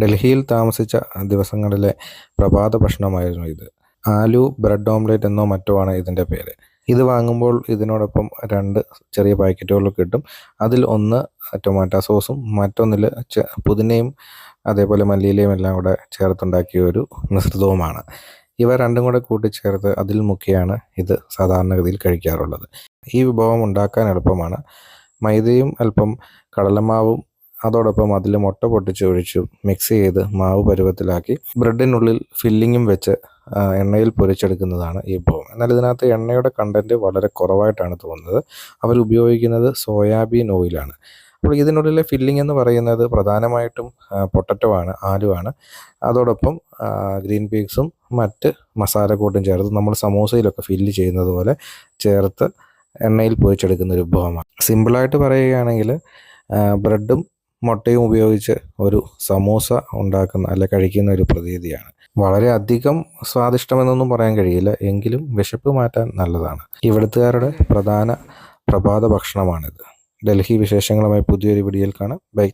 ഡൽഹിയിൽ താമസിച്ച ദിവസങ്ങളിലെ പ്രഭാത ഭക്ഷണമായിരുന്നു ഇത്. ആലു ബ്രെഡ് ഓംലെറ്റ് എന്നോ മറ്റോ ആണ് ഇതിന്റെ പേര്. ഇത് വാങ്ങുമ്പോൾ ഇതിനോടൊപ്പം രണ്ട് ചെറിയ പാക്കറ്റുകൾ കിട്ടും. അതിൽ ഒന്ന് ടൊമാറ്റോ സോസും മറ്റൊന്നിൽ പുതിനയും അതേപോലെ മല്ലിയിലയും എല്ലാം കൂടെ ചേർത്തുണ്ടാക്കിയ ഒരു മിശ്രിതവുമാണ്. ഇവ രണ്ടും കൂടെ കൂട്ടിച്ചേർത്ത് അതിൽ മുക്കിയാണ് ഇത് സാധാരണഗതിയിൽ കഴിക്കാറുള്ളത്. ഈ വിഭവം ഉണ്ടാക്കാൻ എളുപ്പമാണ്. മൈദയും അല്പം കടലമാവും അതോടൊപ്പം അതിൽ മുട്ട പൊട്ടിച്ച് ഒഴിച്ചു മിക്സ് ചെയ്ത് മാവ് പരുവത്തിലാക്കി ബ്രെഡിനുള്ളിൽ ഫില്ലിങ്ങും വെച്ച് എണ്ണയിൽ പൊരിച്ചെടുക്കുന്നതാണ് ഈ വിഭവം എന്നാൽ ഇതിനകത്ത് എണ്ണയുടെ കണ്ടന്റ് വളരെ കുറവായിട്ടാണ് തോന്നുന്നത്. അവർ ഉപയോഗിക്കുന്നത് സോയാബീൻ ഓയിലാണ്. അപ്പോൾ ഇതിനുള്ളിലെ ഫില്ലിംഗ് എന്ന് പറയുന്നത് പ്രധാനമായിട്ടും പൊട്ടറ്റോ ആണ് ആലുവാണ് അതോടൊപ്പം ഗ്രീൻ പീക്സും മറ്റ് മസാലക്കൂട്ടും ചേർത്ത് നമ്മൾ സമൂസയിലൊക്കെ ഫില്ല് ചെയ്യുന്നത് പോലെ ചേർത്ത് എണ്ണയിൽ പൊരിച്ചെടുക്കുന്ന ഒരു വിഭവമാണ് സിമ്പിളായിട്ട് പറയുകയാണെങ്കിൽ ബ്രെഡും മുട്ടയും ഉപയോഗിച്ച് ഒരു സമൂസ ഉണ്ടാക്കുന്ന അല്ലെ കഴിക്കുന്ന ഒരു പ്രതീതിയാണ്. വളരെ അധികം സ്വാദിഷ്ടമെന്നൊന്നും പറയാൻ കഴിയില്ല. എങ്കിലും വിശപ്പ് മാറ്റാൻ നല്ലതാണ്. ഇവിടുത്തുകാരുടെ പ്രധാന പ്രഭാത ഭക്ഷണമാണിത്. ഡൽഹി വിശേഷങ്ങളുമായി പുതിയൊരു വീഡിയോയിൽ കാണാം. ബൈ.